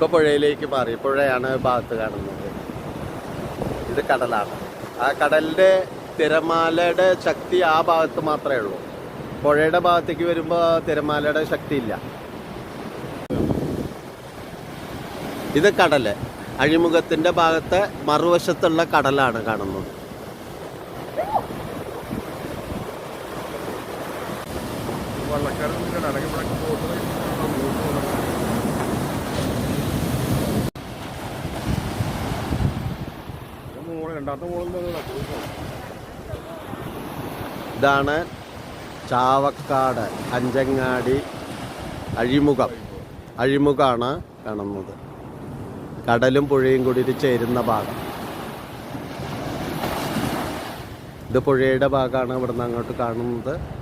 ഇപ്പൊ പുഴയിലേക്ക് മാറി. പുഴയാണ് ഭാഗത്ത് കാണുന്നത്. ഇത് കടലാണ്. ആ കടലിന്റെ തിരമാലയുടെ ശക്തി ആ ഭാഗത്ത് മാത്രമേ ഉള്ളൂ. പുഴയുടെ ഭാഗത്തേക്ക് വരുമ്പോൾ തിരമാലയുടെ ശക്തിയില്ല ഇത് കടൽ. അഴിമുഖത്തിന്റെ ഭാഗത്തെ മറുവശത്തുള്ള കടലാണ് കാണുന്നത്. വള്ളക്കാരൻ രണ്ടാമത്തെ ഇതാണ് ചാവക്കാട് അഞ്ചങ്ങാടി അഴിമുഖം. അഴിമുഖമാണ് കാണുന്നത്. കടലും പുഴയും കൂടി ചേരുന്ന ഭാഗം. ഇത് പുഴയുടെ ഭാഗമാണ് ഇവിടുന്ന് അങ്ങോട്ട് കാണുന്നത്.